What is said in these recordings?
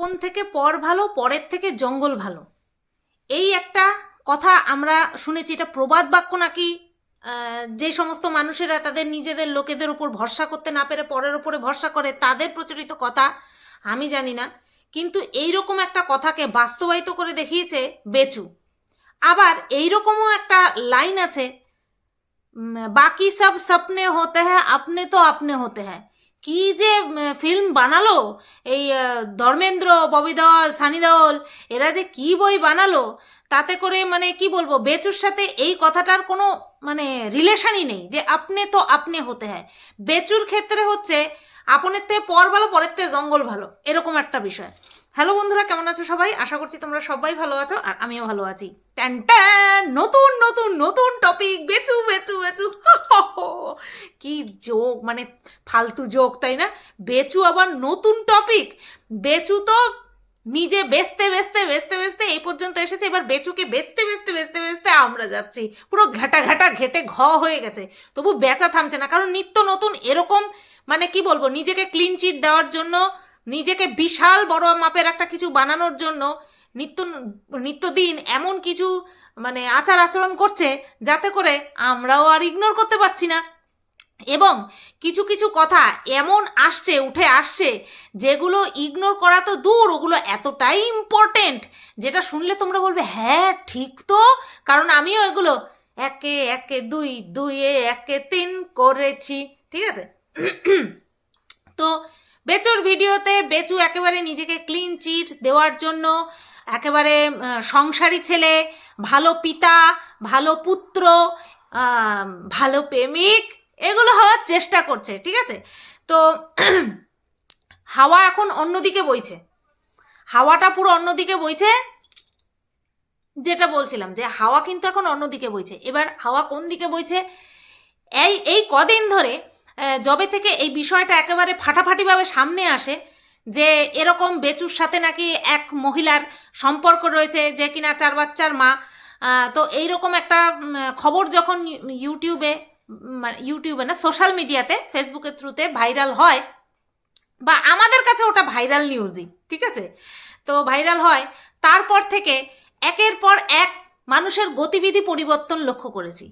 আপন থেকে পর ভালো, পরের থেকে জঙ্গল ভালো। এই একটা কথা আমরা শুনেছি, এটা প্রবাদ বাক্য নাকি? যে সমস্ত মানুষেরা তাদের নিজেদের লোকেদের উপর ভরসা করতে না পেরে পরের উপরে ভরসা করে, তাদের প্রচলিত কথা আমি জানি না। কিন্তু এইরকম একটা কথাকে বাস্তবায়িত করে দেখিয়েছে বেচু। আবার এইরকমও একটা লাইন আছে বাকি সব স্বপ্নে হতে হ্যাঁ আপনি তো আপনি হতে হ্যাঁ কি যে ফিল্ম বানালো? এই ধর্মেন্দ্র, ববি দেওয়াল সানি দেওয়াল এরা যে কি বই বানালো? তাতে করে মানে কি বলব, বেচুর সাথে এই কথাটার কোনো মানে রিলেশনই নেই যে আপনি তো আপনি হতে হয়। বেচুর ক্ষেত্রে হচ্ছে আপনের তে পর ভালো পরের থেকে জঙ্গল ভালো, এরকম একটা বিষয়। হ্যালো বন্ধুরা, কেমন আছো সবাই? আশা করছি তোমরা সবাই ভালো আছো আর আমিও ভালো আছি। ট্যান ট্যান! নতুন নতুন নতুন টপিক বেচু বেচু বেচু! কি যোগ মানে ফালতু যোগ তাই না? বেচু আবার নতুন টপিক বেচু তো নিজে বেচতে বেচতে বেচতে বেচতে এই পর্যন্ত এসেছে। এবার বেচুকে বেচতে বেচতে বেচতে বেচতে আমরা যাচ্ছি। পুরো ঘাটা ঘাটা, ঘেটে ঘ হয়ে গেছে। তবু বেচা থামছে না, কারণ নিত্য নতুন এরকম মানে কি বলব, নিজেকে ক্লিন চিট দেওয়ার জন্য নিজেকে বিশাল বড় মাপের একটা কিছু বানানোর জন্য নিত্য, নিত্যদিন এমন কিছু মানে আচার আচরণ করছে যাতে করে আমরাও আর ইগনোর করতে পারছি না। এবং কিছু কিছু কথা এমন আসছে, উঠে আসছে, যেগুলো ইগনোর করা তো দূর, ওগুলো এতটাই ইম্পর্টেন্ট যেটা শুনলে তোমরা বলবে হ্যাঁ ঠিক তো। কারণ আমিও এগুলো একে একে দুই, দুইয়ে, একে তিন করেছি, ঠিক আছে? তো বেচুর ভিডিওতে বেচু একেবারে নিজেকে ক্লিন চিট দেওয়ার জন্য, একেবারে সংসারী ছেলে, ভালো পিতা, ভালো পুত্র ভালো প্রেমিক, এগুলো হওয়ার চেষ্টা করছে, ঠিক আছে? তো হাওয়া এখন অন্যদিকে বইছে। হাওয়াটা পুরো অন্যদিকে বইছে, যেটা বলছিলাম যে হাওয়া কিন্তু এখন অন্যদিকে বইছে। এবার হাওয়া কোন দিকে বইছে? এই এই কদিন ধরে যবে থেকে এই বিষয়টা একেবারে ফাটাফাটিভাবে সামনে আসে যে এরকম বেচুর সাথে নাকি এক মহিলার সম্পর্ক রয়েছে যে কিনা চার বাচ্চার মা তো এইরকম একটা খবর যখন ইউটিউবে মানে ইউটিউবে না, সোশ্যাল মিডিয়াতে, ফেসবুকের থ্রুতে ভাইরাল হয়, বা আমাদের কাছে ওটা ভাইরাল নিউজই, ঠিক আছে? তো ভাইরাল হয়, তারপর থেকে একের পর এক মানুষের গতিবিধি পরিবর্তন লক্ষ্য করেছি।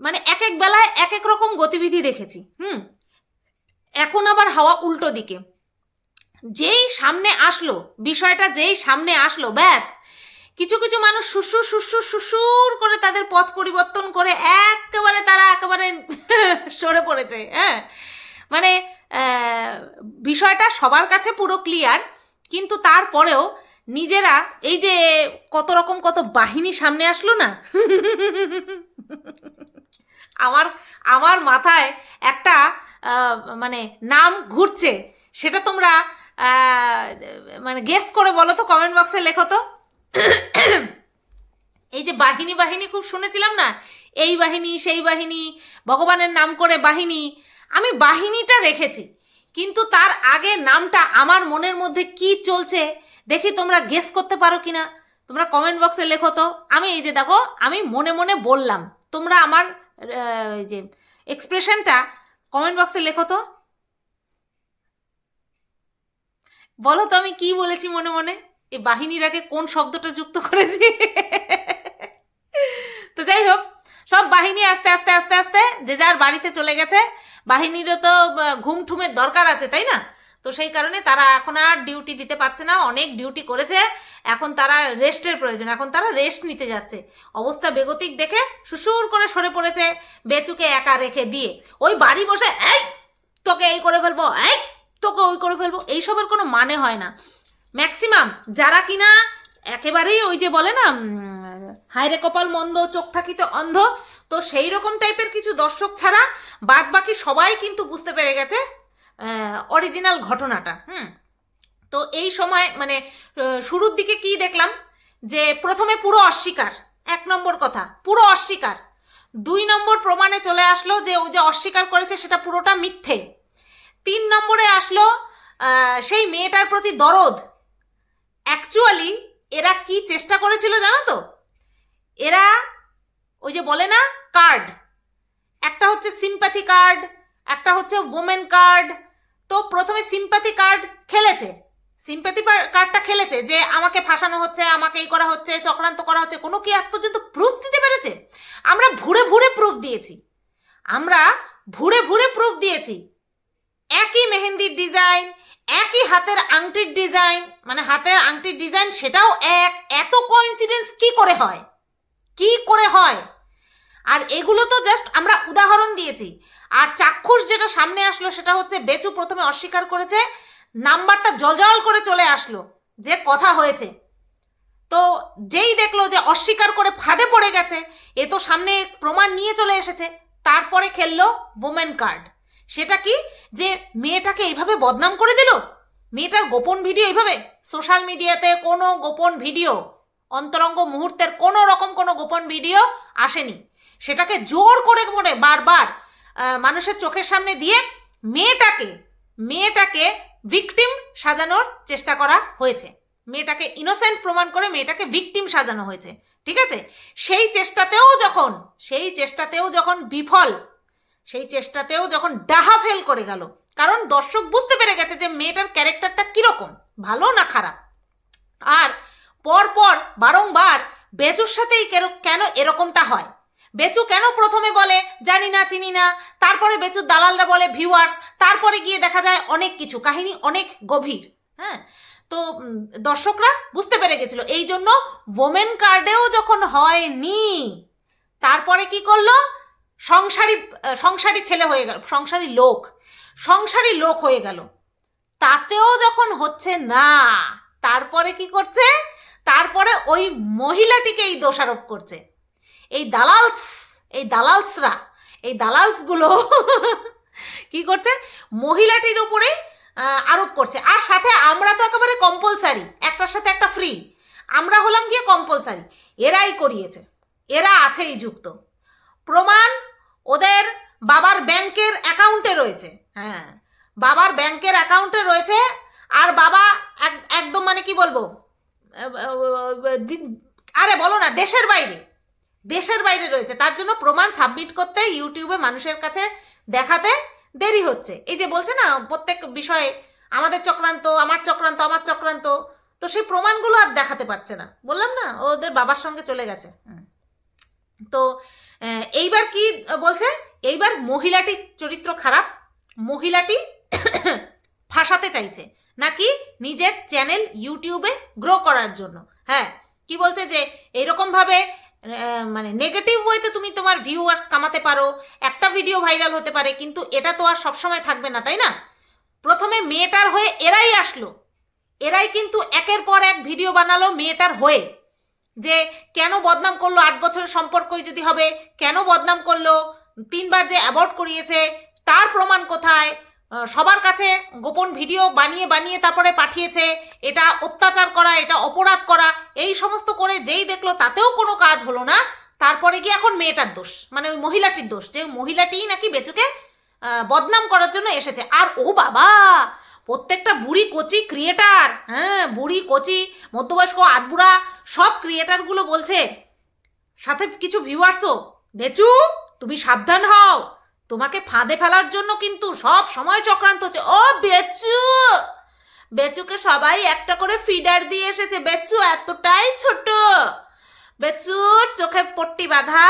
মানে এক এক বেলায় এক এক রকম গতিবিধি দেখেছি, হুম? এখন আবার হাওয়া উল্টো দিকে। যেই সামনে আসলো, বিষয়টা যেই সামনে আসলো, ব্যাস। কিছু কিছু মানুষ সুসুর সুসুর সুসুর করে তাদের পথ পরিবর্তন করে একেবারে তারা একেবারে সরে পড়েছে হ্যাঁ? মানে বিষয়টা সবার কাছে পুরো ক্লিয়ার কিন্তু তারপরেও নিজেরা এই যে কত রকম কত বাহিনী সামনে আসলো না? আমার আমার মাথায় একটা মানে নাম ঘুরছে। সেটা তোমরা মানে গেস করে বলো তো কমেন্ট বক্সে লেখো তো। এই যে বাহিনী বাহিনী খুব শুনেছিলাম না? এই বাহিনী, সেই বাহিনী, ভগবানের নাম করে বাহিনী। আমি বাহিনীটা রেখেছি, কিন্তু তার আগে নামটা আমার মনের মধ্যে কি চলছে দেখি তোমরা গেস করতে পারো কিনা। তোমরা কমেন্ট বক্সে লেখো তো। আমি এই যে দেখো, আমি মনে মনে বললাম, তোমরা আমার যে এক্সপ্রেশনটা কমেন্ট বক্সে লেখো তো। বলো তো আমি কি বলেছি মনে মনে? এই বাহিনীর আগে কোন শব্দটা যুক্ত করেছি? তো যাই হোক, সব বাহিনী আস্তে আস্তে আস্তে আস্তে যে যার বাড়িতে চলে গেছে, বাহিনীরও তো ঘুম ঠুমের দরকার আছে, তাই না? তো সেই কারণে তারা এখন আর ডিউটি দিতে পারছে না, অনেক ডিউটি করেছে। এখন তারা রেস্টের প্রয়োজন, এখন তারা রেস্ট নিতে যাচ্ছে। অবস্থা বেগতিক দেখে সুসুর করে সরে পড়েছে বেচুকে একা রেখে দিয়ে। ওই বাড়ি বসে, এই, তোকে এই করে ফেলব, এই, তোকে ওই করে ফেলব। এইসবের কোনো মানে হয় না। ম্যাক্সিমাম যারা কিনা একেবারেই ওই যে বলে না হায়রে কপাল মন্দ, চোখ থাকিতে অন্ধ, তো সেই রকম টাইপের কিছু দর্শক ছাড়া বাদ বাকি সবাই কিন্তু বুঝতে পেরে গেছে অরিজিনাল ঘটনাটা, হুম? তো এই সময় মানে শুরুর দিকে কি দেখলাম? যে প্রথমে পুরো অস্বীকার, এক নম্বর কথা, পুরো অস্বীকার। দুই নম্বর প্রমাণে চলে আসলো যে ও যে অস্বীকার করেছে সেটা পুরোটা মিথ্যে। তিন নম্বরে আসলো সেই মেয়েটার প্রতি দরদ। অ্যাকচুয়ালি এরা কি চেষ্টা করেছিল জানো তো? এরা, ওই যে বলে না কার্ড একটা হচ্ছে সিম্প্যাথি কার্ড একটা হচ্ছে ওমেন কার্ড তো প্রথমে সিম্প্যাথি কার্ড খেলেছে। সিম্প্যাথি কার্ডটা খেলেছে যে আমাকে ফাঁসানো হচ্ছে, আমাকে এই করা হচ্ছে, চক্রান্ত করা হচ্ছে, কোনো কি আজ পর্যন্ত প্রুফ দিতে পেরেছে? আমরা ভুরে ভুরে প্রুফ দিয়েছি। আমরা ভুরে ভুরে প্রুফ দিয়েছি। একই মেহেন্দির ডিজাইন একই হাতের আংটির ডিজাইন মানে হাতের আংটির ডিজাইন সেটাও এক। এত কোইন্সিডেন্স কি করে হয়? কি করে হয়? আর এগুলো তো জাস্ট আমরা উদাহরণ দিয়েছি। আর চাক্ষুষ যেটা সামনে আসলো, সেটা হচ্ছে বেচু প্রথমে অস্বীকার করেছে, নাম্বারটা জলজল করে চলে আসলো, যে কথা হয়েছে। তো যেই দেখল যে অস্বীকার করে ফাঁদে পড়ে গেছে, এ তো সামনে প্রমাণ নিয়ে চলে এসেছে, তারপরে খেললো ওমেন কার্ড সেটা কি? যে মেয়েটাকে এইভাবে বদনাম করে দিল? মেয়েটার গোপন ভিডিও এইভাবে? সোশ্যাল মিডিয়াতে কোনো গোপন ভিডিও, অন্তরঙ্গ মুহূর্তের কোনো রকম কোনো গোপন ভিডিও আসেনি। সেটাকে জোর করে করে বারবার মানুষের চোখের সামনে দিয়ে মেয়েটাকে মেয়েটাকে ভিকটিম সাজানোর চেষ্টা করা হয়েছে। মেয়েটাকে ইনোসেন্ট প্রমাণ করে মেয়েটাকে ভিকটিম সাজানো হয়েছে। ঠিক আছে? সেই চেষ্টাতেও যখন, সেই চেষ্টাতেও যখন বিফল, সেই চেষ্টাতেও যখন ডাহা ফেল করে গেল, কারণ দর্শক বুঝতে পেরে গেছে যে মেয়েটার ক্যারেক্টারটা কীরকম, ভালো না খারাপ? আর পরপর বারংবার বেজুর সাথেই কেন- কেন এরকমটা হয়? বেচু কেন প্রথমে বলে জানি না, চিনি না। তারপরে বেচুর দালালরা বলে ভিউয়ার্স তারপরে গিয়ে দেখা যায় অনেক কিছু, কাহিনী অনেক গভীর হ্যাঁ? তো দর্শকরা বুঝতে পেরে গেছিল। এই জন্য ওমেন কার্ডেও যখন হয়নি, তারপরে কি করল? সংসারী সংসারী ছেলে হয়ে গেল, সংসারী লোক সংসারী লোক হয়ে গেল। তাতেও যখন হচ্ছে না, তারপরে কি করছে? তারপরে ওই মহিলাটিকেই দোষারোপ করছে। এই দালালস, এই দালালসরা, এই দালালসগুলো কি করছে? মহিলাটির উপরে আরোপ করছে। আর সাথে আমরা তো একেবারে কম্পালসারি একটার সাথে একটা ফ্রি আমরা হলাম গিয়ে কম্পালসারি এরাই করিয়েছে। এরা আছেই যুক্ত। প্রমাণ ওদের বাবার ব্যাংকের অ্যাকাউন্টে রয়েছে। হ্যাঁ বাবার ব্যাংকের অ্যাকাউন্টে রয়েছে। আর বাবা এক- একদম মানে কি বলব? আরে বলো না, দেশের বাইরে। দেশের বাইরে রয়েছে। তার জন্য প্রমাণ সাবমিট করতে ইউটিউবে মানুষের কাছে দেখাতে দেরি হচ্ছে। এই যে বলছে না প্রত্যেক বিষয়ে আমাদের চক্রান্ত আমার চক্রান্ত আমার চক্রান্ত তো সেই প্রমাণগুলো আর দেখাতে পাচ্ছে না। বললাম না ওদের বাবার সঙ্গে চলে গেছে। তো এইবার কি বলছে? এইবার মহিলাটির চরিত্র খারাপ মহিলাটি ফাঁসাতে চাইছে নাকি নিজের চ্যানেল ইউটিউবে গ্রো করার জন্য? হ্যাঁ কি বলছে যে এইরকমভাবে আহ, মানে নেগেটিভ ওয়েতে তুমি তোমার ভিউয়ার্স কামাতে পারো, একটা ভিডিও ভাইরাল হতে পারে, কিন্তু এটা তো আর সবসময় থাকবে না, তাই না? প্রথমে মেয়েটার হয়ে এরাই আসলো। এরাই কিন্তু একের পর এক ভিডিও বানালো মেয়েটার হয়ে। যে কেন বদনাম করল? আট বছরের সম্পর্কই যদি হবে, কেন বদনাম করল? তিনবার যে অ্যাবর্ট করিয়েছে, তার প্রমাণ কোথায়? সবার কাছে গোপন ভিডিও বানিয়ে বানিয়ে তারপরে পাঠিয়েছে, এটা অত্যাচার করা, এটা অপরাধ করা, এই সমস্ত করে যেই দেখল তাতেও কোনো কাজ হলো না। তারপরে গিয়ে এখন মেয়েটার দোষ মানে ওই মহিলাটির দোষ, যে মহিলাটিই নাকি বেচুকে বদনাম করার জন্য এসেছে। আর ও বাবা, প্রত্যেকটা বুড়ি কচি ক্রিয়েটার হ্যাঁ বুড়ি কচি, মধ্যবয়স্ক, আধবুড়া, সব ক্রিয়েটারগুলো বলছে, সাথে কিছু ভিউয়ার্সও বেচু, তুমি সাবধান হও তোমাকে ফাঁদে ফেলার জন্য কিন্তু সব সময় চক্রান্ত হচ্ছে। ও বেচু! বেচুকে সবাই একটা করে ফিডার দিয়ে এসেছে। বেচু, এতটাই ছোট। বেচুর চোখে পট্টি বাঁধা।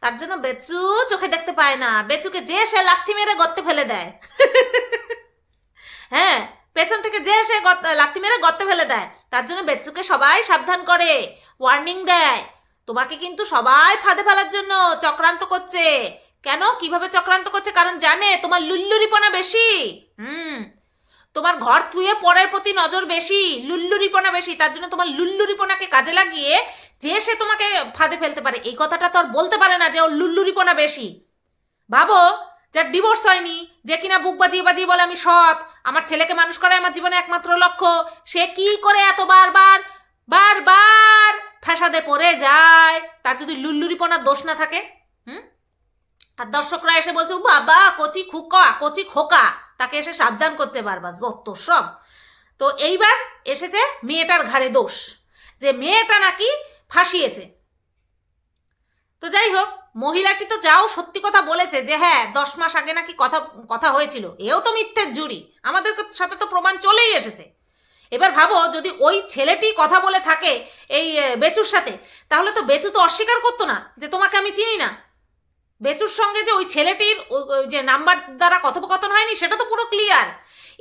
তার জন্য বেচু চোখে দেখতে পায় না। বেচুকে যে সে লাথি মেরে গর্তে ফেলে দেয়। হ্যাঁ পেছন থেকে যে সে লাথি মেরে গর্তে ফেলে দেয়। তার জন্য বেচুকে সবাই সাবধান করে। ওয়ার্নিং দেয়। তোমাকে কিন্তু সবাই ফাঁদে ফেলার জন্য চক্রান্ত করছে। কেন? কীভাবে চক্রান্ত করছে? কারণ জানে, তোমার লুল্লুরিপনা বেশি। হুম। তোমার ঘর থুয়ে পরের প্রতি নজর বেশি, লুল্লুরিপনা বেশি। তার জন্য তোমার লুল্লুরিপনাকে কাজে লাগিয়ে যে সে তোমাকে ফাঁদে ফেলতে পারে, এই কথাটা তো আর বলতে পারে না যে ওর লুল্লুরিপনা বেশি। ভাবো, যার ডিভোর্স হয়নি, যে কিনা বুক বাজিয়ে বাজিয়ে বলে, আমি সৎ, আমার ছেলেকে মানুষ করাই আমার জীবনে একমাত্র লক্ষ্য। সে কি করে এত বারবার বারবার ফ্যাসাদে পড়ে যায়? তার যদি লুল্লুরিপনার দোষ না থাকে, হুম? আর দর্শকরা এসে বলছে, "ও বাবা, কচি খুকা, কচি খোকা। তাকে এসে সাবধান করছে বারবার, যত সব। তো এইবার এসেছে মেয়েটার ঘাড়ে দোষ, যে মেয়েটা নাকি ফাঁসিয়েছে। তো যাই হোক, মহিলাটি তো যাও সত্যি কথা বলেছে যে হ্যাঁ দশ মাস আগে নাকি কথা কথা হয়েছিল। এও তো মিথ্যের জুরি আমাদের সাথে তো প্রমাণ চলেই এসেছে। এবার ভাবো, যদি ওই ছেলেটি কথা বলে থাকে এই বেচুর সাথে, তাহলে তো বেচু তো অস্বীকার করতো না যে তোমাকে আমি চিনি না। বেচুর সঙ্গে যে ওই ছেলেটির যে নাম্বার দ্বারা কথোপকথন হয়নি, সেটা তো পুরো ক্লিয়ার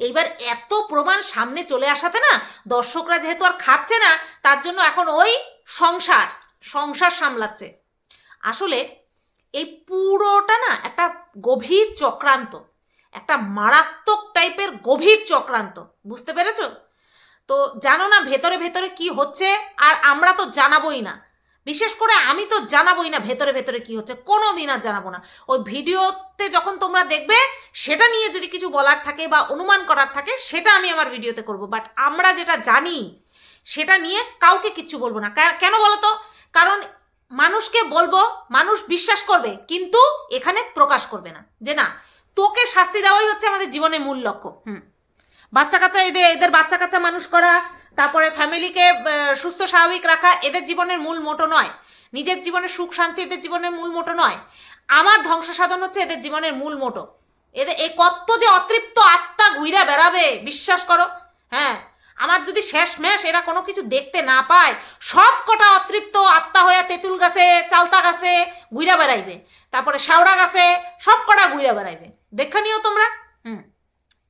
এইবার এত প্রমাণ সামনে চলে আসাতে না, দর্শকরা যেহেতু আর খাচ্ছে না, তার জন্য এখন ওই সংসার সংসার সামলাচ্ছে। আসলে এই পুরোটা না একটা গভীর চক্রান্ত, একটা মারাত্মক টাইপের গভীর চক্রান্ত, বুঝতে পেরেছ? তো জানো না ভেতরে ভেতরে কি হচ্ছে, আর আমরা তো জানাবোই না। বিশেষ করে আমি তো জানাবোই না ভেতরে ভেতরে কি হচ্ছে কোনো দিন আর জানাব না। ওই ভিডিওতে যখন তোমরা দেখবে, সেটা নিয়ে যদি কিছু বলার থাকে বা অনুমান করার থাকে, সেটা আমি আমার ভিডিওতে করব। বাট আমরা যেটা জানি, সেটা নিয়ে কাউকে কিচ্ছু বলব না। কেন বলো তো কারণ মানুষকে বলব, মানুষ বিশ্বাস করবে, কিন্তু এখানে প্রকাশ করবে না। যে না, তোকে শাস্তি দেওয়াই হচ্ছে আমাদের জীবনের মূল লক্ষ্য। হুম। বাচ্চা কাচ্চা এদের এদের বাচ্চা কাচ্চা মানুষ করা, তারপরে ফ্যামিলিকে সুস্থ, স্বাভাবিক রাখা, এদের জীবনের মূল মোটো নয়। নিজের জীবনের সুখ, শান্তি এদের জীবনের মূল মোটো নয়। আমার ধ্বংস সাধন হচ্ছে এদের জীবনের মূল মোটো। এদের এই কত যে অতৃপ্ত আত্মা ঘুইরা বেড়াবে, বিশ্বাস করো। হ্যাঁ আমার যদি শেষ মেশ এরা কোনো কিছু দেখতে না পায়, সব কটা অতৃপ্ত আত্মা হয়ে তেঁতুল গাছে, চালতা গাছে ঘুইরা বেড়াইবে। তারপরে শাওড়া গাছে সব কটা ঘুইরা বেড়াইবে। দেখে নিও তোমরা। হুম।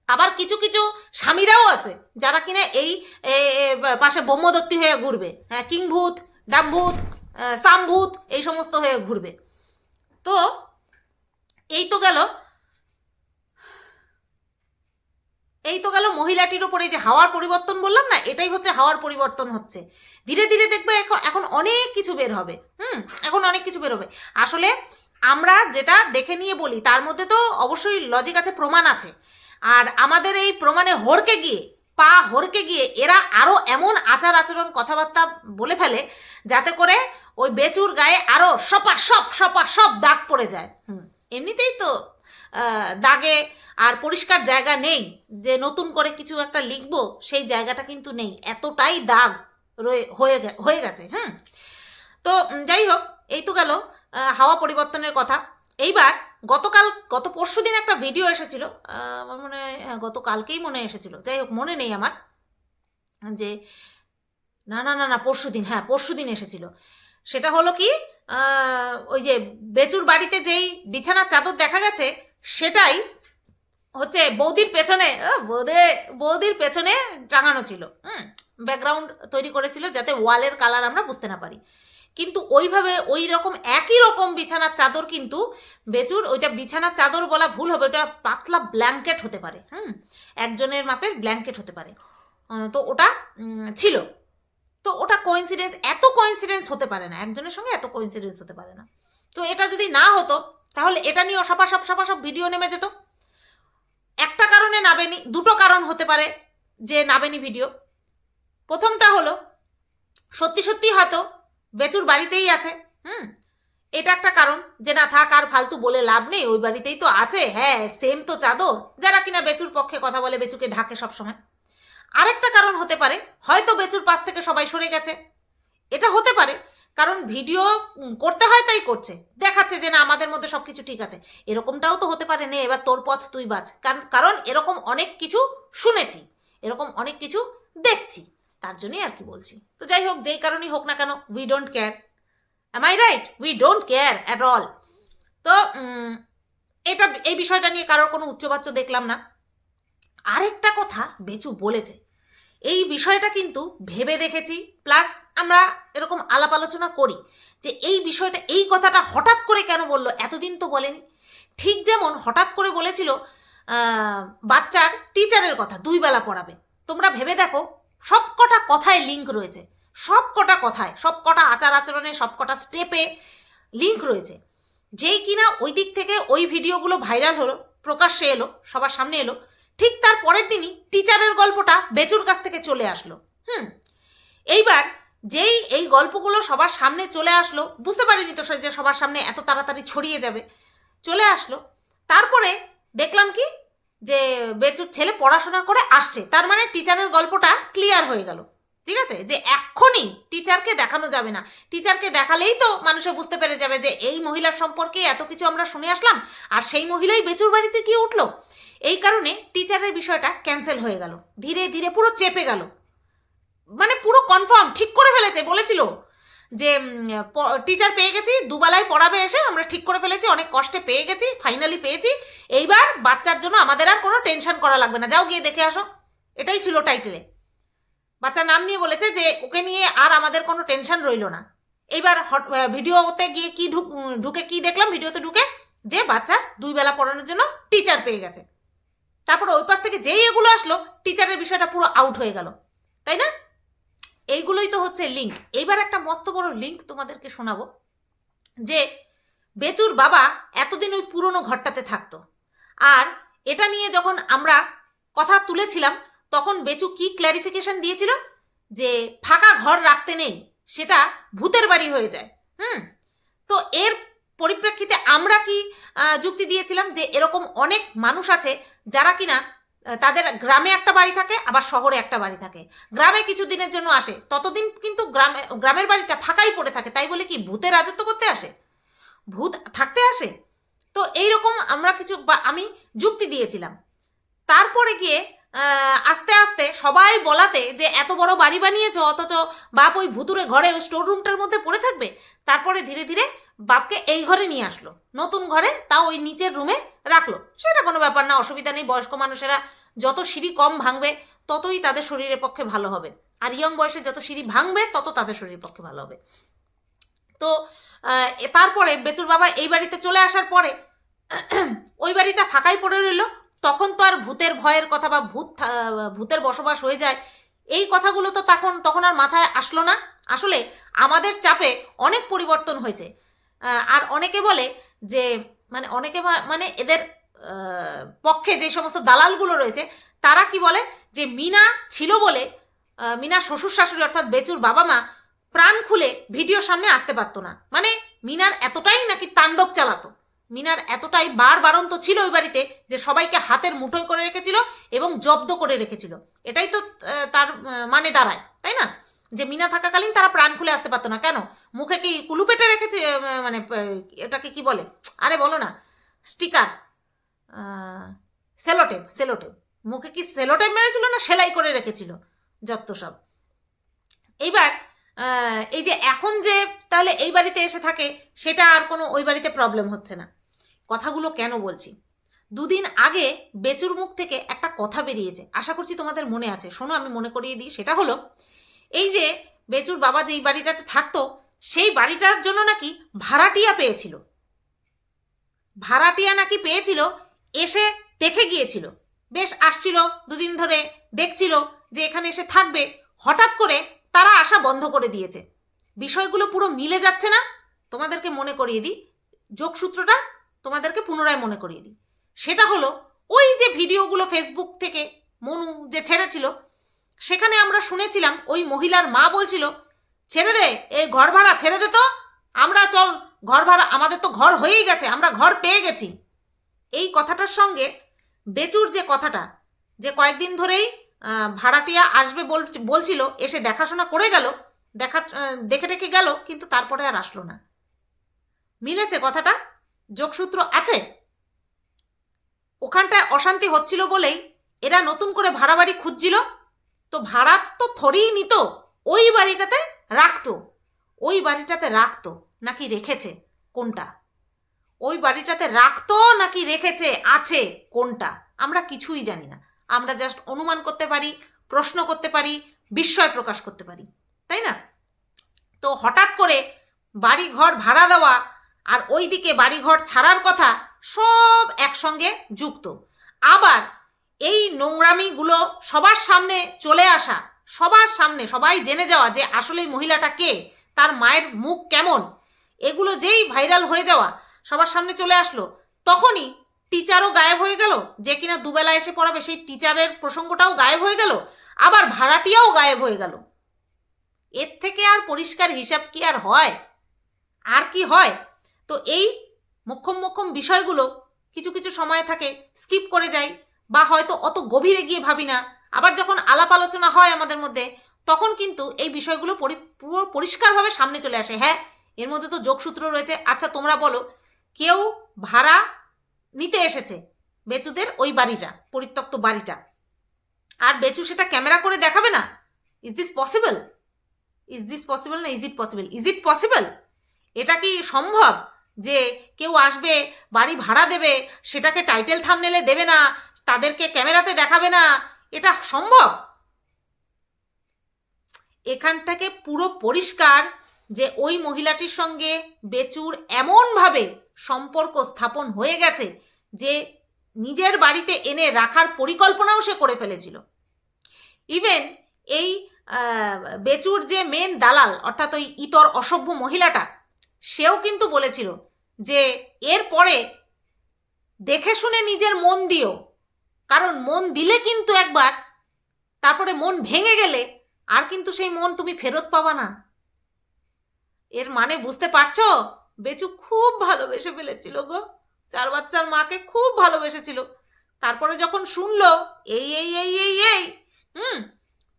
আবার কিছু কিছু স্বামীরাও আছে, যারা কিনা এই পাশে ব্রহ্মদত্তি হয়ে ঘুরবে। হ্যাঁ কিংভূত, ডামভূত সামভূত, এই সমস্ত হয়ে ঘুরবে। তো এই তো গেল, এই তো গেল মহিলাটির উপরে যে হাওয়ার পরিবর্তন বললাম না, এটাই হচ্ছে হাওয়ার পরিবর্তন হচ্ছে। ধীরে ধীরে দেখবে এখন এখন অনেক কিছু বের হবে। হুম, এখন অনেক কিছু বের হবে। আসলে আমরা যেটা দেখে নিয়ে বলি, তার মধ্যে তো অবশ্যই লজিক আছে, প্রমাণ আছে। আর আমাদের এই প্রমাণে হরকে গিয়ে, পা হরকে গিয়ে এরা আরও এমন আচার আচরণ কথাবার্তা বলে ফেলে যাতে করে ওই বেচুর গায়ে আরও সপা সপ, সপা সব দাগ পড়ে যায়। হুম, এমনিতেই তো দাগে আর পরিষ্কার জায়গা নেই। যে নতুন করে কিছু একটা লিখব, সেই জায়গাটা কিন্তু নেই। এতটাই দাগ রয়ে, হয়ে হয়ে গেছে হ্যাঁ তো যাই হোক, এই তো গেল হাওয়া পরিবর্তনের কথা। এইবার গতকাল গত পরশু দিন একটা ভিডিও এসেছিল আমার মনে হয় হ্যাঁ, গতকালকেই মনে এসেছিল। যাই হোক মনে নেই আমার যে না না না না পরশু দিন হ্যাঁ পরশু দিন এসেছিল। সেটা হলো কি ওই যে বেচুর বাড়িতে যেই বিছানার চাদর দেখা গেছে সেটাই হচ্ছে বৌদির পেছনে বৌদে বৌদির পেছনে টাঙানো ছিল। হুম ব্যাকগ্রাউন্ড তৈরি করেছিল যাতে ওয়ালের কালার আমরা বুঝতে না পারি। কিন্তু ওইভাবে ওই রকম একই রকম বিছানার চাদর কিন্তু বেচুর ওইটা বিছানার চাদর বলা ভুল হবে, ওটা পাতলা ব্ল্যাঙ্কেট হতে পারে, হুম? একজনের মাপের ব্ল্যাঙ্কেট হতে পারে। তো ওটা ছিল। তো ওটা কোইন্সিডেন্স এত কোইন্সিডেন্স হতে পারে না, একজনের সঙ্গে এত কোইন্সিডেন্স হতে পারে না। তো এটা যদি না হতো, তাহলে এটা নিয়েও সপা সব সপা সব ভিডিও নেমে যেত। একটা কারণে নাবেনি, দুটো কারণ হতে পারে যে নাবেনি ভিডিও প্রথমটা হলো, সত্যি সত্যি হয়তো বেচুর বাড়িতেই আছে। হুম, এটা একটা কারণ যে না থাক, আর ফালতু বলে লাভ নেই, ওই বাড়িতেই তো আছে। হ্যাঁ সেম তো চাদর, যারা কিনা বেচুর পক্ষে কথা বলে, বেচুকে ঢাকে সবসময়। আরেকটা কারণ হতে পারে, হয়তো বেচুর পাশ থেকে সবাই সরে গেছে। এটা হতে পারে, কারণ ভিডিও করতে হয় তাই করছে। দেখাচ্ছে যে না, আমাদের মধ্যে সব কিছু ঠিক আছে। এরকমটাও তো হতে পারে নে, এবার তোর পথ তুই কারণ- কারণ এরকম অনেক কিছু শুনেছি, এরকম অনেক কিছু দেখছি। তার জন্যই আর কি বলছি। তো যাই হোক, যেই কারণেই হোক না কেন we don't care am I right we don't care at all তো এটা, এই বিষয়টা নিয়ে কারোর কোনো উচ্চবাচ্য দেখলাম না। আরেকটা কথা বেচু বলেছে। এই বিষয়টা কিন্তু ভেবে দেখেছি, প্লাস আমরা এরকম আলাপ আলোচনা করি যে এই বিষয়টা, এই কথাটা হঠাৎ করে কেন বলল, এতদিন তো বলেনি। ঠিক যেমন হঠাৎ করে বলেছিল বাচ্চার টিচারের কথা, দুই বেলা পড়াবে। তোমরা ভেবে দেখো সব কটা কথায় লিঙ্ক রয়েছে। সব কটা কথায় সব কটা আচার আচরণে সব কটা স্টেপে লিঙ্ক রয়েছে। যেই কিনা ওই দিক থেকে ওই ভিডিওগুলো ভাইরাল হলো, প্রকাশ্যে এলো, সবার সামনে এলো, ঠিক তার পরের দিনই টিচারের গল্পটা বেচুর কাছ থেকে চলে আসলো। হুম, এইবার যেই এই গল্পগুলো সবার সামনে চলে আসলো, বুঝতে পারিনি তো যে সবার সামনে এত তাড়াতাড়ি ছড়িয়ে যাবে, চলে আসলো। তারপরে দেখলাম কি যে বেচুর ছেলে পড়াশোনা করে আসছে, তার মানে টিচারের গল্পটা ক্লিয়ার হয়ে গেল। ঠিক আছে? যে এক্ষুনি টিচারকে দেখানো যাবে না। টিচারকে দেখালেই তো মানুষে বুঝতে পেরে যাবে যে এই মহিলার সম্পর্কে এত কিছু আমরা শুনে আসলাম, আর সেই মহিলাই বেচুর বাড়িতে গিয়ে উঠল? এই কারণে টিচারের বিষয়টা ক্যান্সেল হয়ে গেল। ধীরে ধীরে পুরো চেপে গেল। মানে পুরো কনফার্ম ঠিক করে ফেলেছে, বলেছিল। যে টিচার পেয়ে গেছি, দুবেলায় পড়াবে এসে আমরা ঠিক করে ফেলেছি, অনেক কষ্টে পেয়ে গেছি ফাইনালি পেয়েছি। এইবার বাচ্চার জন্য আমাদের আর কোনো টেনশন করা লাগবে না। যাও গিয়ে দেখে আসো। এটাই ছিল টাইটেলে বাচ্চার নাম নিয়ে বলেছে যে, ওকে নিয়ে আর আমাদের কোনো টেনশন রইল না। এইবার হট ভিডিওতে গিয়ে কি ঢুক ঢুকে কি দেখলাম? ভিডিওতে ঢুকে যে বাচ্চার দুই বেলা পড়ানোর জন্য টিচার পেয়ে গেছে। তারপর ওই পাশ থেকে যেই এগুলো আসলো টিচারের বিষয়টা পুরো আউট হয়ে গেল। তাই না? এইগুলোই তো হচ্ছে লিঙ্ক এইবার একটা মস্ত বড় লিঙ্ক তোমাদেরকে শোনাবো, যে বেচুর বাবা এতদিন ওই পুরনো ঘরটাতে থাকতো। আর এটা নিয়ে যখন আমরা কথা তুলেছিলাম, তখন বেচু কি ক্ল্যারিফিকেশন দিয়েছিল? যে ফাঁকা ঘর রাখতে নেই, সেটা ভূতের বাড়ি হয়ে যায়। হুম? তো এর পরিপ্রেক্ষিতে আমরা কি যুক্তি দিয়েছিলাম যে এরকম অনেক মানুষ আছে যারা কিনা তাদের গ্রামে একটা বাড়ি থাকে, আবার শহরে একটা বাড়ি থাকে। গ্রামে কিছু দিনের জন্য আসে, ততদিন কিন্তু গ্রামে, গ্রামের বাড়িটা ফাঁকাই পড়ে থাকে। তাই বলে কি, ভূতে রাজত্ব করতে আসে? ভূত থাকতে আসে? তো এইরকম আমরা কিছু, বা আমি যুক্তি দিয়েছিলাম। তারপরে গিয়ে আস্তে আস্তে সবাই বলাতে যে, এত বড় বাড়ি বানিয়েছো, অথচ বাপ ওই ভুতুরে ঘরে, ওই স্টোর রুমটার মধ্যে পড়ে থাকবে? তারপরে ধীরে ধীরে বাপকে এই ঘরে নিয়ে আসলো। নতুন ঘরে তাও ওই নিচের রুমে রাখল। সেটা কোনো ব্যাপার না, অসুবিধা নেই। বয়স্ক মানুষেরা যত সিঁড়ি কম ভাঙবে, ততই তাদের শরীরের পক্ষে ভালো হবে। আর ইয়ং বয়সে যত সিঁড়ি ভাঙবে, তত তাদের শরীরের পক্ষে ভালো হবে। তো তারপরে বেচুর বাবা এই বাড়িতে চলে আসার পরে, ওই বাড়িটা ফাঁকাই পড়ে রইল। তখন তো আর ভূতের ভয়ের কথা বা ভূত ভূতের বসবাস হয়ে যায়। এই কথাগুলো তো তখন তখন আর মাথায় আসলো না। আসলে আমাদের চাপে অনেক পরিবর্তন হয়েছে। আর অনেকে বলে যে মানে অনেকে মানে এদের পক্ষে যে সমস্ত দালালগুলো রয়েছে, তারা কি বলে? যে মিনা ছিল বলে মিনার শ্বশুর শাশুড়ি অর্থাৎ বেচুর বাবা মা প্রাণ খুলে ভিডিওর সামনে আসতে পারতো না। মানে মিনার এতটাই নাকি তাণ্ডব চালাতো। মিনার এতটাই বার বারন্ত ছিল ওই বাড়িতে যে সবাইকে হাতের মুঠোয় করে রেখেছিল এবং জব্দ করে রেখেছিল। এটাই তো তার মানে দাঁড়ায়, তাই না? যে মিনা থাকাকালীন তারা প্রাণ খুলে আসতে পারতো না। কেন? মুখে কি কুলু পেটে রেখেছে মানে এটাকে কি বলে? আরে বলো না, স্টিকার সেলোটেপ সেলোটেপ। মুখে কি সেলোটেপ মেরেছিল না সেলাই করে রেখেছিল, যত সব? এইবার এই যে এখন যে তাহলে এই বাড়িতে এসে থাকে, সেটা আর কোনো ওই বাড়িতে প্রবলেম হচ্ছে না। কথাগুলো কেন বলছি? দুদিন আগে বেচুর মুখ থেকে একটা কথা বেরিয়েছে, আশা করছি তোমাদের মনে আছে। শোনো, আমি মনে করিয়ে দিই, সেটা হলো, এই যে বেচুর বাবা যেই বাড়িটাতে থাকতো সেই বাড়িটার জন্য নাকি ভাড়াটিয়া পেয়েছিল। ভাড়াটিয়া নাকি পেয়েছিল, এসে দেখে গিয়েছিল। বেশ আসছিল, দুদিন ধরে দেখছিল যে এখানে এসে থাকবে। হঠাৎ করে তারা আসা বন্ধ করে দিয়েছে। বিষয়গুলো পুরো মিলে যাচ্ছে না। তোমাদেরকে মনে করিয়ে দিই। যোগসূত্রটা তোমাদেরকে পুনরায় মনে করিয়ে দিই। সেটা হলো, ওই যে ভিডিওগুলো ফেসবুক থেকে মনু যে ছেড়েছিল, সেখানে আমরা শুনেছিলাম, ওই মহিলার মা বলছিল ছেড়ে দে এই ঘর ভাড়া ছেড়ে দে তো। আমরা চল, ঘর ভাড়া, আমাদের তো ঘর হয়েই গেছে, আমরা ঘর পেয়ে গেছি। এই কথাটার সঙ্গে বেচুর যে কথাটা, যে কয়েকদিন ধরেই ভাড়াটিয়া আসবে বল- বলছিল, এসে দেখাশোনা করে গেল, দেখা দেখে টেকে গেল, কিন্তু তারপরে আর আসলো না। মিলেছে কথাটা? যোগসূত্র আছে? ওখানটায় অশান্তি হচ্ছিল বলেই এরা নতুন করে ভাড়া বাড়ি খুঁজছিল। তো ভাড়া তো থরেই নিত, ওই বাড়িটাতে রাখতো। ওই বাড়িটাতে রাখতো। নাকি রেখেছে? কোনটা? ওই বাড়িটাতে রাখতো নাকি রেখেছে? আছে। কোনটা? আমরা কিছুই জানি না। আমরা জাস্ট অনুমান করতে পারি, প্রশ্ন করতে পারি, বিস্ময় প্রকাশ করতে পারি। তাই না? তো হঠাৎ করে বাড়ি ঘর ভাড়া দেওয়া আর ওইদিকে বাড়ি ঘর ছাড়ার কথা সব একসঙ্গে যুক্ত। আবার এই নোংরামিগুলো সবার সামনে চলে আসা সবার সামনে, সবাই জেনে যাওয়া যে আসলে মহিলাটা কে, তার মায়ের মুখ কেমন, এগুলো যেই ভাইরাল হয়ে যাওয়া, সবার সামনে চলে আসলো, তখনই টিচারও গায়েব হয়ে গেল, যে কিনা দুবেলা এসে পড়াবে সেই টিচারের প্রসঙ্গটাও গায়েব হয়ে গেল, আবার ভাড়াটিয়াও গায়েব হয়ে গেল। এর থেকে আর পরিষ্কার হিসাব কি আর হয়? আর কি হয়? তো এই মোক্ষম মোক্ষম বিষয়গুলো কিছু কিছু সময় থাকে স্কিপ করে যাই, বা হয়তো অত গভীরে গিয়ে ভাবি না আবার যখন আলাপ আলোচনা হয় আমাদের মধ্যে, তখন কিন্তু এই বিষয়গুলো পরি- পুরো পরিষ্কারভাবে সামনে চলে আসে। হ্যাঁ এর মধ্যে তো যোগসূত্র রয়েছে। আচ্ছা তোমরা বলো, কেউ ভাড়া নিতে এসেছে বেচুদের ওই বাড়িটা, পরিত্যক্ত বাড়িটা। আর বেচু সেটা ক্যামেরা করে দেখাবে না? Is this possible is this possible না is it possible is it possible এটা কি সম্ভব যে কেউ আসবে, বাড়ি ভাড়া দেবে, সেটাকে টাইটেল থামনেলে দেবে না, তাদেরকে ক্যামেরাতে দেখাবে না এটা সম্ভব? এখান থেকে পুরো পরিষ্কার যে ওই মহিলাটির সঙ্গে বেচুর এমনভাবে সম্পর্ক স্থাপন হয়ে গেছে যে নিজের বাড়িতে এনে রাখার পরিকল্পনাও সে করে ফেলেছিল। ইভেন এই বেচুর যে মেন দালাল, অর্থাৎ ওই ইতর অসভ্য মহিলাটা, সেও কিন্তু বলেছিল যে এরপরে দেখে শুনে নিজের মন দিও কারণ মন দিলে কিন্তু একবার, তারপরে মন ভেঙে গেলে আর কিন্তু সেই মন তুমি ফেরত পাবা না। এর মানে বুঝতে পারছ? বেচু খুব ভালোবেসে ফেলেছিল গো। চার বাচ্চার মাকে খুব ভালোবেসেছিল। তারপরে যখন শুনলো, এই এই এই এই এই, হুম,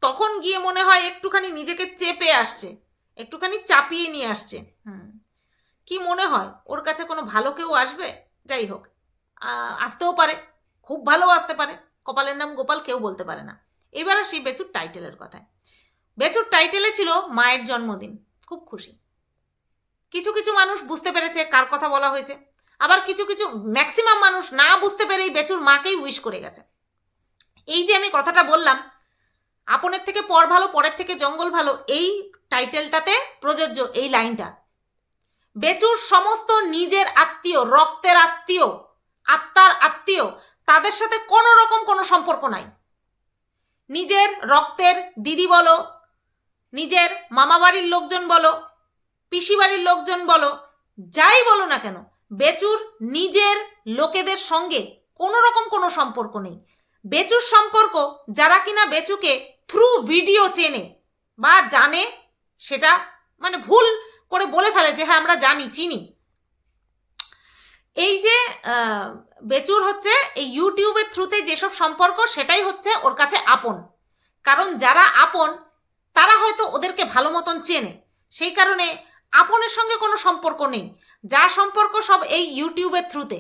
তখন গিয়ে মনে হয় একটুখানি নিজেকে চেপে আসছে, একটুখানি চাপিয়ে নিয়ে আসছে, হুম। কি মনে হয়? ওর কাছে কোনো ভালো কেউ আসবে? যাই হোক আসতেও পারে। খুব ভালো আসতে পারে। কপালের নাম গোপাল, কেউ বলতে পারে না। এবার আসি বেচুর টাইটেলের কথায়। বেচুর টাইটেলে ছিল মায়ের জন্মদিন। খুব খুশি। কিছু কিছু মানুষ বুঝতে পেরেছে কার কথা বলা হয়েছে। আবার কিছু কিছু ম্যাক্সিমাম মানুষ না বুঝতে পেরেই বেচুর মাকেই উইশ করে গেছে। এই যে আমি কথাটা বললাম, আপনের থেকে পর ভালো, পরের থেকে জঙ্গল ভালো, এই টাইটেলটাতে প্রযোজ্য এই লাইনটা। বেচুর সমস্ত নিজের আত্মীয়, রক্তের আত্মীয়, আত্মার আত্মীয় তাদের সাথে কোনো রকম কোনো সম্পর্ক নাই। নিজের রক্তের দিদি বলো, নিজের মামা বাড়ির লোকজন বলো পিসি বাড়ির লোকজন বলো, যাই বলো না কেন, বেচুর নিজের লোকেদের সঙ্গে কোনো রকম কোনো সম্পর্ক নেই। বেচুর সম্পর্ক যারা কিনা বেচুকে থ্রু ভিডিও চেনে বা জানে, সেটা মানে ভুল করে বলে ফেলে যে হ্যাঁ আমরা জানি, চিনি। এই যে বেচুর হচ্ছে এই ইউটিউবের থ্রুতে যেসব সম্পর্ক, সেটাই হচ্ছে ওর কাছে আপন। কারণ যারা আপন, তারা হয়তো ওদেরকে ভালো মতন চেনে। সেই কারণে আপনের সঙ্গে কোনো সম্পর্ক নেই। যা সম্পর্ক সব এই ইউটিউবের থ্রুতে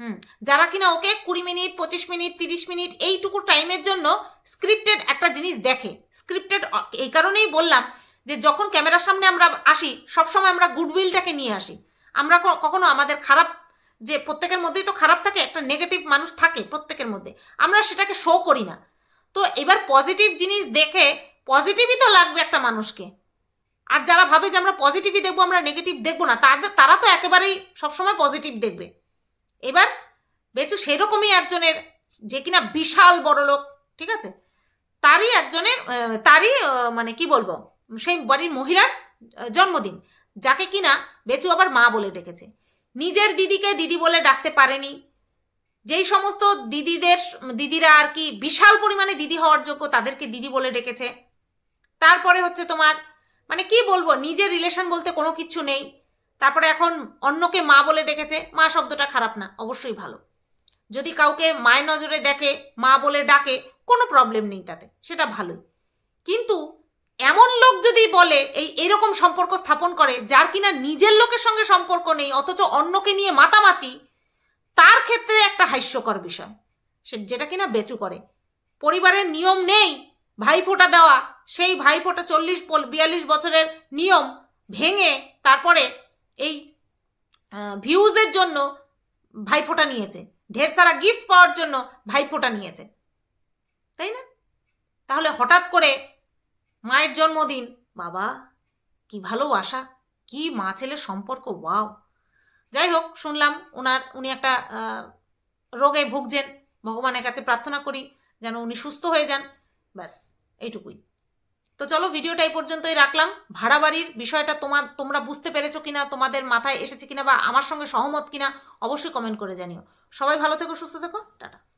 হুম, যারা কিনা ওকে কুড়ি মিনিট, পঁচিশ মিনিট, তিরিশ মিনিট এইটুকু টাইমের জন্য স্ক্রিপ্টেড একটা জিনিস দেখে। স্ক্রিপ্টেড এই কারণেই বললাম যে, যখন ক্যামেরার সামনে আমরা আসি, সবসময় আমরা গুডউইলটাকে নিয়ে আসি। আমরা কখনো আমাদের খারাপ যে প্রত্যেকের মধ্যেই তো খারাপ থাকে, একটা নেগেটিভ মানুষ থাকে প্রত্যেকের মধ্যে। আমরা সেটাকে শো করি না। তো এবার পজিটিভ জিনিস দেখে পজিটিভই তো লাগবে একটা মানুষকে। আর যারা ভাবে যে আমরা পজিটিভই দেখব, আমরা নেগেটিভ দেখব না, তাদের, তারা তো একেবারেই সবসময় পজিটিভ দেখবে। এবার বেচু সেরকমই একজনের, যে কিনা বিশাল বড় লোক, ঠিক আছে? তারই একজনের তারই মানে কি বলব, সেই বাড়ির মহিলার জন্মদিন, যাকে কিনা বেচু আবার মা বলে ডেকেছে। নিজের দিদিকে দিদি বলে ডাকতে পারেনি। যেই সমস্ত দিদিদের, দিদিরা আর কি বিশাল পরিমাণে দিদি হওয়ার যোগ্য তাদেরকে দিদি বলে ডেকেছে। তারপরে হচ্ছে তোমার মানে কি বলব, নিজের রিলেশন বলতে কোনো কিচ্ছু নেই। তারপরে এখন অন্যকে মা বলে ডেকেছে, মা শব্দটা খারাপ না, অবশ্যই ভালো। যদি কাউকে মায়ের নজরে দেখে, মা বলে ডাকে, কোনো প্রবলেম নেই তাতে, সেটা ভালোই। কিন্তু এমন লোক যদি বলে, এই এরকম সম্পর্ক স্থাপন করে, যার কিনা নিজের লোকের সঙ্গে সম্পর্ক নেই, অথচ অন্যকে নিয়ে মাতামাতি, তার ক্ষেত্রে একটা হাস্যকর বিষয়। সে যেটা কিনা বেচু করে। পরিবারের নিয়ম নেই ভাইফোঁটা দেওয়া। সেই ভাইফোঁটা চল্লিশ বিয়াল্লিশ বছরের নিয়ম ভেঙে তারপরে এই ভিউজের জন্য ভাইফোঁটা নিয়েছে। ঢের সারা গিফট পাওয়ার জন্য ভাইফোঁটা নিয়েছে। তাই না? তাহলে হঠাৎ করে মায়ের জন্মদিন। বাবা, কি ভালোবাসা, কি মা ছেলের সম্পর্ক, ওয়াও। যাই হোক, শুনলাম ওনার, উনি একটা রোগে ভুগছেন। ভগবানের কাছে প্রার্থনা করি যেন উনি সুস্থ হয়ে যান। ব্যাস, এইটুকুই। তো চলো, ভিডিওটা এই পর্যন্তই রাখলাম। ভাড়া বাড়ির বিষয়টা তোমার, তোমরা বুঝতে পেরেছ কিনা, তোমাদের মাথায় এসেছে কিনা বা আমার সঙ্গে সহমত কিনা, অবশ্যই কমেন্ট করে জানিও। সবাই ভালো থেকো, সুস্থ থেকো, টাটা।